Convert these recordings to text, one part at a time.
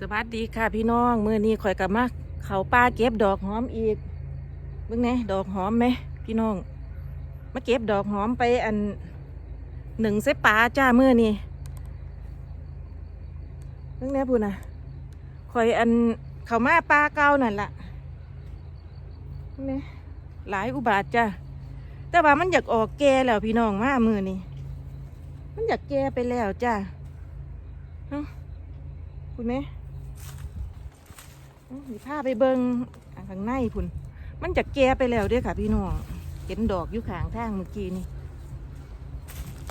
สวัสดีค่ะพี่น้องเมื้อนี้ข่อยกับมาเขาป้าเก็บดอกหอมอีกเบิ่งแหนดอกหอมไหมพี่น้องมาเก็บดอกหอมไปอันหนึ่งเสปาจ้าเมื้อนี้เบิ่งแหน่พูนะข่อยอันเขามาปลาเก่านั่นล่ะเบิ่หน่หลายอุบาทจ้าแต่ว่ามันอยากออกแก่แล้วพี่น้องมามือนี้มันอยากแก่ไปแล้วจ้าคุณแม่ สิพาไปเบิงอันข้างในพุ่น มันจะแก่ไปแล้วเด้อค่ะ พี่น้อง เห็นดอกอยู่ข้างทางเมื่อกี้นี่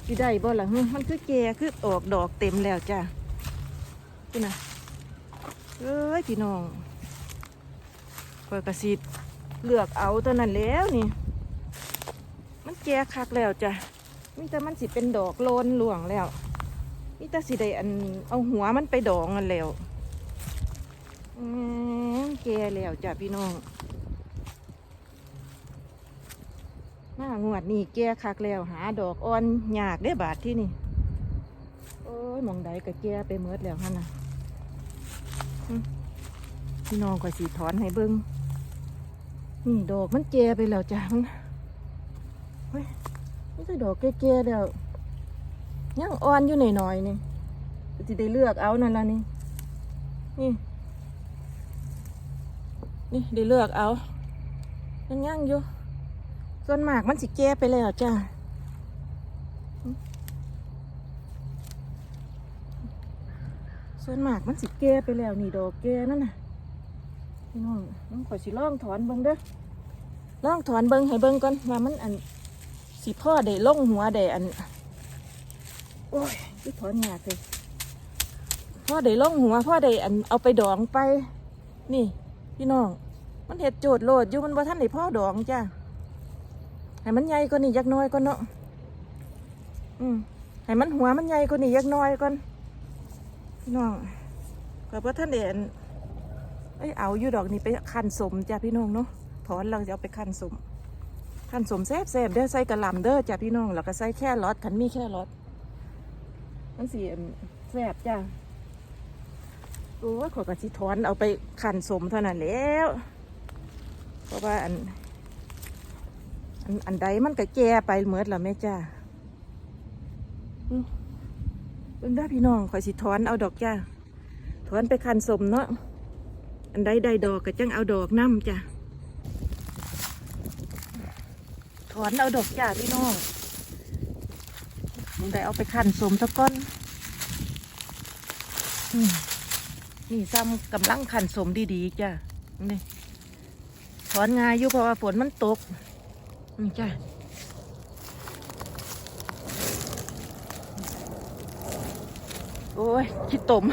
สิได้บ่ล่ะฮึมันคือแก่คือออกดอกเต็มแล้วจ้ะพุ่นะเอ้ยพี่น้องคอยกระสิเลือกเอาตัวนั้นแล้วนี่ มันแก่คักแล้วจ้ะมีแต่มันสิเป็นดอกโลนหลวงแล้วมีแต่สิได้อันเอาหัวมันไปดองกันแล้ว อืมแก่แล้วจ้ะพี่น้องมางวดนี่แก่คักแล้วหาดอกอ่อนยากได้บาทที่นี่ โอ้ยมองใดก็แก่ไปเมดแล้วฮะน่ะพี่น้องก็สีถอนให้เบิ้งนี่ดอกมันแก่ไปแล้วจ้ะมันเฮ้ยนี่ดอกแก่ๆแล้วยังอ่อนอยู่หน่อยๆนี่จะได้เลือกเอานั่นละนี่นี่ นี่ได้เลือกเอายังย่างอยู่ส่วนหมากมันสิแก่ไปแล้วจ้าส่วนหมากมันสิแก่ไปแล้วนี่ดอกแก่นั่นน่ะพี่น้องน้องขอยสิล่องถอนเบิ่งเด้อล่องถอนเบิ่งให้เบิ่งก่อนว่ามันอันสิพ่อได้ลงหัวได้อัน โอ้ยที่ถอนหยากเลยพ่อได้ลงหัวพ่อได้อันเอาไปดองไป นี่ พี่น้อง มันเห็ดโจดโลดอยู่มันว่ท่านได้พ่อดองจ้าให้มันใหญ่กว่านี้ยักน้อยก่อนเนาะอืมให้มันหัวมันใหญ่กว่านี้ยักน้อยก่อนพี่น้องก็ว่าท่านเด่นเอ้ยเอาอยู่ดอกนี้ไปคันสมจ้าพี่น้องเนาะถอนเราจะเอาไปคันสมคันสมแซ่บแซ่บเด้อใส่กระลำเด้อจ้าพี่น้องแล้วก็ใส่แค่รอดขันมีแค่รอดมันสีแซ่บจ้า โอ้ยขอกระชิถอนเอาไปขันสมเท่านั้นแล้ว เพราะว่าอัน อันอันใดมันก็แก่ไปเหมือดแล้วแม่จ้าเบิ่งได้พี่น้องขอยสิถอนเอาดอกจ้าถอนไปขันสมเนาะอันใดได้ดอกก็จังเอาดอกน้ำจ้าถอนเอาดอกจ้าพี่น้องอันใดเอาไปขันสมตะก้อนอืม นี่ซ้ำกำลังขันสมดีๆจ้ะนี่ถอนงายอยู่เพราะว่าฝนมันตกนี่จ้ะโอ้ยชิตม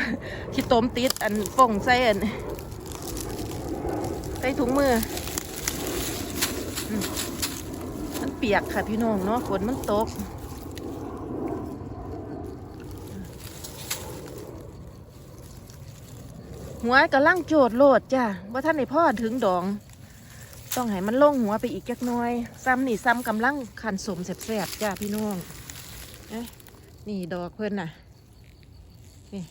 ชิตมติดอันป่งใส่อันใส่ถุงมือมมันเปียกค่ะพี่น้องเนาะฝนมันตก หัวกำลังโจดโลดจ้ะว่าท่านในพ่อถึงดอง ต้องให้มันล่งหัวไปอีกจักน้อย ซ้ำนี่ซ้ำกำลังขันสมแสบๆจ้าพี่น้องเอ๊ะนี่ดอกเพื่อนน่ะ นี่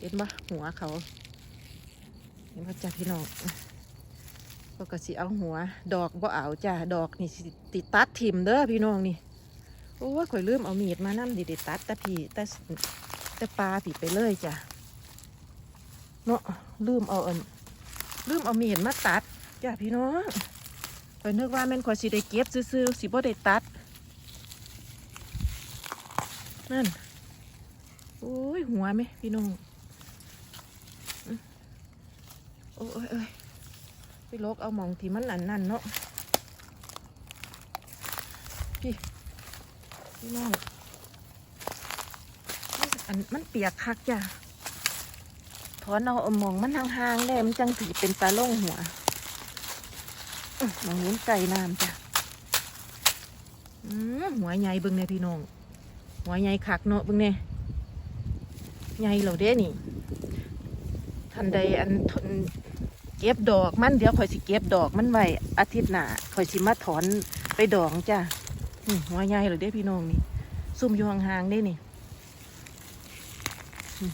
เห็นปะหัวเขา เห็นปะจ้าพี่น้องก็กระสิเอาหัว ดอกบ่เอาจ้าดอกนี่ติดตัดทิ่มเด้อพี่น้องนี่โอ้ยข่อยลืมเอามีดมานั่นดิไดิตัดแต่พี่แต่แต่ปลาผีไปเลยจ้ะ เนาะลืมเอาอันลืมเอามีดมาตัดจ้าพี่น้องข่อยนึกว่าแม่นข่อยสิได้เก็บซื้อๆสิบ่ได้ตัด นั่น โอ้ย หัวไหมพี่น้องอื้อโอ้ยเอ้ยไปลกเอาหมองที่มันอันนั่นเนาะ พี่ พี่น้อง อันมันเปียกคักจ้ะ อนเอาเอามองมันห่างๆได้มันจังถือเป็นตาล่งหัวมองนู้นไก่น้ำจ้ะหัวใหญ่เบิ่งเนี่ยพี่น้อง หัวใหญ่คักเนาะเบิ่งเนี่ยใหญ่เหล่าเด้นี่ ทันใดอันทนเก็บดอกมันเดี๋ยวข่อยสิเก็บดอกมันไว้อาทิตย์หน้าข่อยสิมาถอนไปดองจ้ะหัวใหญ่เหล่าเด้พี่น้องนี่ซุ่มอยู่ห่างๆเด้นี่ อืม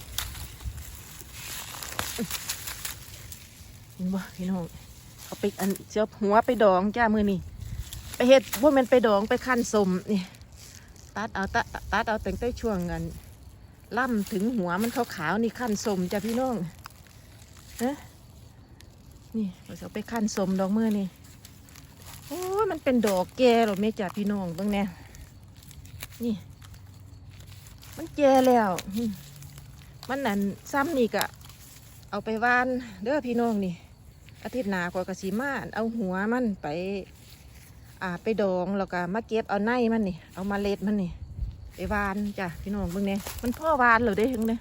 เห็ นบ่พี่น้องเอาไปอันเสียบหัวไปดองจ้ามือนี่ไปเฮ็ดว่ามันไปดองไปขั้นสมนี่ตัดเอาตัดตัดเอาแต่งแต่ช่วงกันล่ำถึงหัวมันขาวๆนี่ขั้นสมจ้าพี่น้องเอ๊ะนี่เราจะเอาไปขั้นสมดอกมือนี่โอ้ยมันเป็นดอกแก่หรอแม่จ้าพี่น้องบิ่งแน่นี่ มันแก่แล้วมมันนั่นซ้ำนี่กะเอาไปวานเด้อพี่น้องนี่ อาทิตย์หน้ากว่ากสิมาเอาหัวมันไป อ่าไปดองแล้วก็มาเก็บเอาในมันนี่ เอามาเล็ดมันนี่ไปวานจ้ะพี่น้องเบิ่งเนี่ยมันพ่อวานเหรอเด้ถึงเนี่ย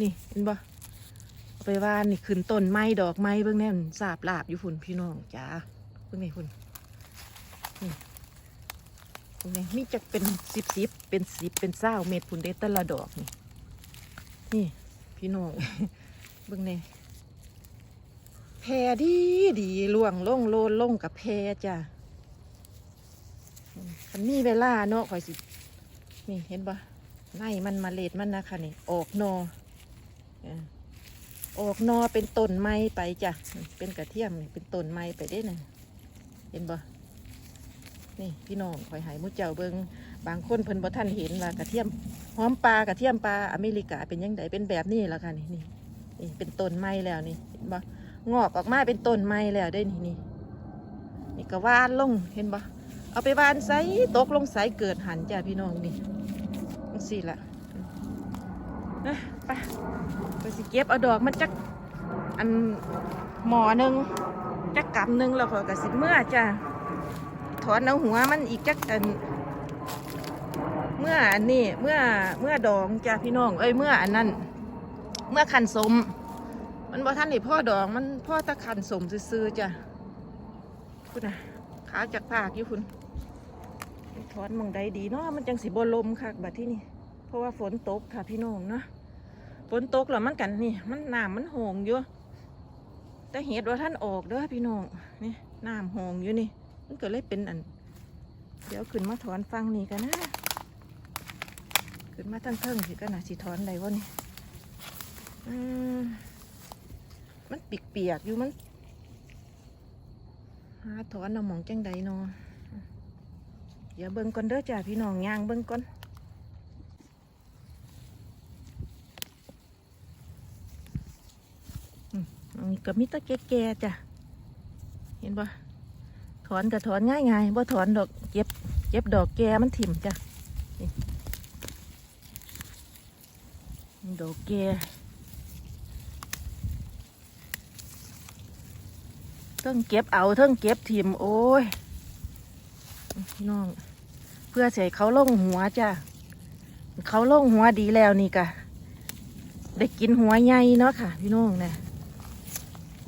นี่เห็นบ่เอาไปวานนี่ขึ้นต้นไม้ดอกไม้เบิ่งเนี่ยสาบลาบอยู่ฝุ่นพี่น้องจ้าเบิ่งเนี่ฝุ่นนี่เบิ่งเนี่ยมีจักเป็นสิบสิบเป็นสิบเป็นเศร้าเม็ดฝุ่นเด้แต่ละดอกนี่นี่พี่น้องเบิ่งเนี่ย แพรดีดีล่วงล่งโลนล่งกับแพรจ้ะคันมีเวลาเนาะข่อยสิ นี่เห็นปะไนมันมาเลดมันนะคะนี่ ออกนอออกนอเป็นต้นไม้ไปจ้ะ เป็นกระเทียมเป็นต้นไม้ไปได้นะเห็นปะนี่พี่น้องข่อยหายมุดเจ้าเบิงบางคนเพิ่นบ่ท่านเห็นว่ากระเทียมหอมปลากระเทียมปลาอเมริกาเป็นยังไงเป็นแบบนี้แหละค่ะนี่นี่เป็นต้นไม้แล้วนี่เห็นบ่ งอกออกมาเป็นต้นไม้แล้วได้นี่นี่นี่ก็วานลงเห็นบ่เอาไปวานใสตกลงใสเกิดหันจ้าพี่น้องนี่สี่ละนะไปไปสิเก็บเอาดอกมันจักอันหมอหนึ่งจักกำหนึ่งแล้วพอกระสิเมื่อจ้าถอนเอาหัวมันอีกจักอันเมื่ออันนี้เมื่อเมื่อดองจ้าพี่น้องเอ้ยเมื่ออันนั้นเมื่อขันสม มันบ่ท่านนี่พ่อดองมันพ่อตะขันสมซื่อจ้ะคุณน่ะขาจากภาคอยู่คุณถอนมองใดดีเนาะมันจังสิบลมค่ะบัดที่นี่ เพราะว่าฝนตกค่ะพี่น้องเนาะฝนตกแล้วมันกันนี่ มันน้ำมันโหงอยู่แต่เหตุว่าท่านออกเด้อพี่น้องนี่น้ำโหงอยู่นี่ มันก็เลยเป็นอัน เดี๋ยวขึ้นมาถอนฟังนี่กันนะขึ้นมาทั้งเทิงสิก็น่าสิถอนได้วะนี่อืม มันปีกเปียกๆอยู่มันหาถอนเอาหมองจังใดเนออย่าเบิ่งก่อนเด้อจ้าพี่น้องย่างเบิ่งก่อนอืมอันนี้ก็มีแตะแก่ๆจ้ะ เห็นปะถอนก็ถอนง่ายๆบ่ถอนดอกเก็บเก็บดอกแก่มันถิ่มจ้ะ ดอกแก เทิงเก็บเอาเทิงเก็บทิมโอ้ยพี่น้อง เพื่อใส่เขาล่งหัวจ้ะเขาล่งหัวดีแล้วนี่กะได้กินหัวใหญ่เนาะค่ะ พี่น้องเนี่ย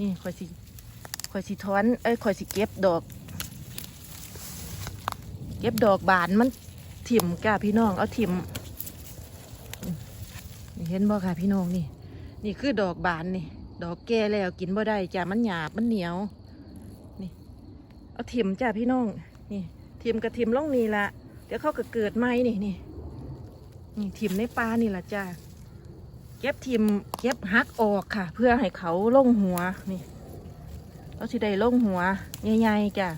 นี่ข่อยสิข่อยสิถอนเอ้ยข่อยสิเก็บดอก เก็บดอกบานมันถิ่มจ้ะพี่น้องเอาถิ่มเห็นบ่ค่ะพี่น้องนี่ นี่คือดอกบานนี่ ดอกแก่แล้วกินบ่ได้จ้ะมันหยาบมันเหนียว เอาถิ่มจ้ะพี่น้อง นี่ถิ่มกับถิ่มล่องนี่ละเดี๋ยวเขาก็เกิดใหม่นี่นี่นี่ถิ่มในปลานี่ละจ้ะเก็บถิ่มเก็บหักออกค่ะ เพื่อให้เขาล่งหัวนี่เขาสิได้ล่งหัวใหญ่ๆจ้ะ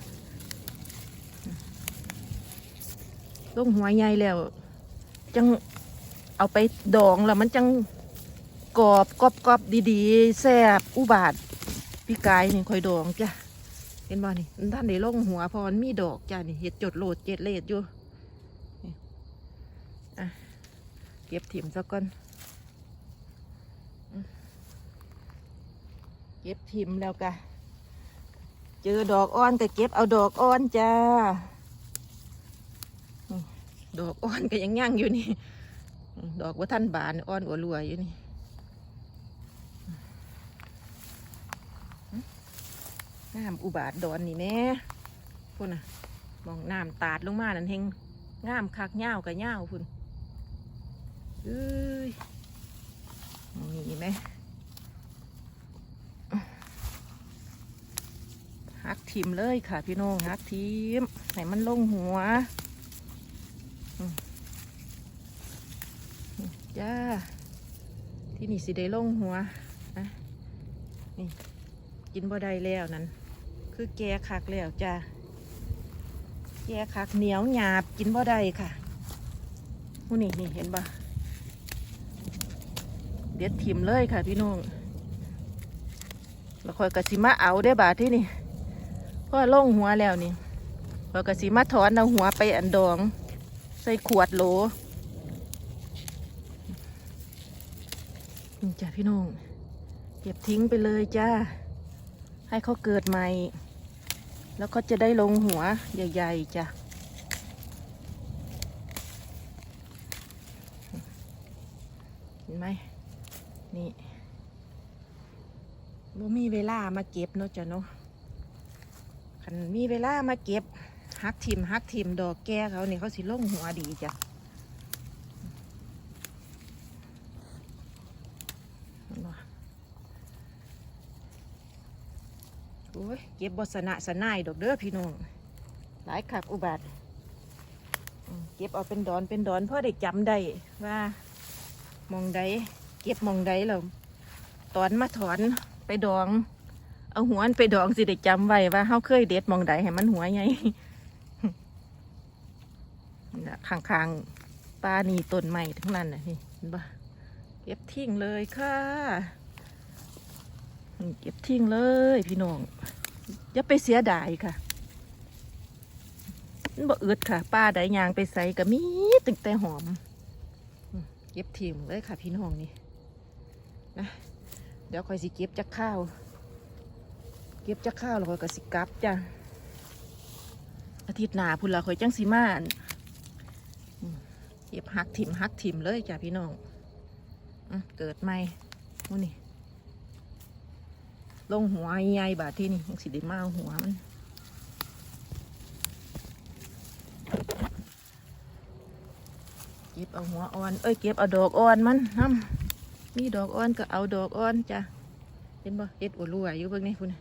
ล่งหัวใหญ่แล้ว จังเอาไปดองแล้วมันจังกรอบกรอบกรอบดีๆแซ่บอุบาทพี่กายนี่คอยดองจ้ะ ห็นบ่นี่ท่านได้ลงหัวพอมันมีดอกจ้ะนี่เห็ดจดโหลดเจ็ดเลดอยู่อะเก็บถิ่มซะก่อนเก็บถิ่มแล้วกะเจอดอกอ่อนก็เก็บเอาดอกอ่อนจ้าดอกอ่อนก็ยังย่างอยู่นี่ ดอกว่าท่านบานอ่อนอัวรวยอยู่นี่ น้ำอุบาทดอนนี่แน่พุ่นน่ะมองน้ำตาดลงมานั่นเฮงงามคักเง่ากับเง่าพุ่นเอ้ยมองนี่ไหมหักทิมเลยค่ะพี่น้องหักทิมให้มันลงหัวจ้าที่นี่สิได้ลงหัวนะนี่กินบ่ได้แล้วนั่น คือแกคักแล้วจ้าแกคักเหนียวหยาบกินบ่ได้ค่ะผู้นี่นี่เห็นบ่เด็ดถิ่มเลยค่ะพี่น้องแล้วคอยกระสิมาเอาได้บาทที่นี่เพราะว่งหัวแล้วนี่คอยกระสิมาถอนเอาหัวไปอันดอง ใส่ขวดโหลนี่จ้ะพี่น้องเก็บทิ้งไปเลยจ้า ให้เขาเกิดใหม่ แล้วก็จะได้ลงหัวใหญ่ ๆจ้ะเห็นไหมนี่บ่มีเวลามาเก็บเนาะจ้ะเนาะคันมีเวลามาเก็บฮักทิมฮักทิมดอกแก้เขาเนี่ยเขาสิลงหัวดีจ้ะเห็นบ่ โอ้ยเก็บบสนะสนายดอกเด้อพี่น้องหลายขักอุบัติเก็บเอาเป็นดอนเป็นดอนพ่อได้จำได้ว่ามองใดเก็บมองใดเราตอนมาถอนไปดอง เอาหัวนไปดองสิได้จำไว้ว่าเฮาเคยเด็ดมองใดให้มันหัวใหญ่นี่ล่ะข้างๆปลานี่ต้นใหม่ทั้งนั้นนะนี่เห็นปะเก็บทิ้งเลยค่ะ เก็บทิ้งเลยพี่น้อง อย่าไปเสียดายค่ะมันบ่อึดค่ะ ป้าได้ยางไปใส่ก็มีตึงแต่หอม เก็บทิมเลยค่ะ พี่น้องนี่นะเดี๋ยวคอยสิเก็บจากข้าว เก็บจากข้าวแล้วคอยก็สิกลับจ้ะอาทิตย์หน้าพุ่นละคอยจังสิมานเก็บหักทิมหักทิมเลยจ้ะพี่น้องอเกิดใหม่มูนี่ ลงหัวใหญ่บาดที่นี่ยังสิได้มาหัวมันเก็บเอาหัวอ่อน เอ้ยเก็บเอาดอกอ่อนมันน้ำมีดอกอ่อนก็เอาดอกอ่อนจ้ะเห็นบ่เฮ็ดอัวรัวอยู่เบิ่งนี่พุ่นน่ะ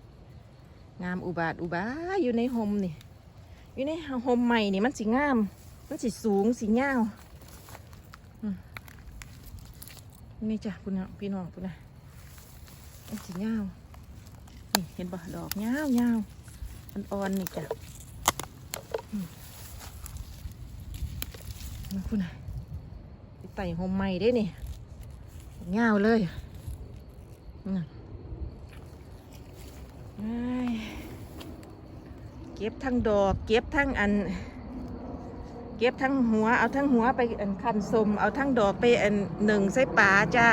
งามอุบาทอุบาอยู่ในหมนี่ อยู่ในหมใหม่นี่มันสิงาม มันสิสูงสิยาวอืมนี่จ้ะพุ่นน่ะพี่น้องพุ่นน่ะมันสิยาว นี่เห็นบ่ดอกยาวยาวมันอ่อนนี่จ้ะมนี่พุ่นน่ะไต่หมใหม่ได้นี่เงาวเลยน่เอ้ยเก็บทั้งดอก เก็บทั้งอัน เก็บทั้งหัว เอาทั้งหัวไปอันคันสมเอาทั้งดอกไปอันหนึ่งใส่ปลาจ้า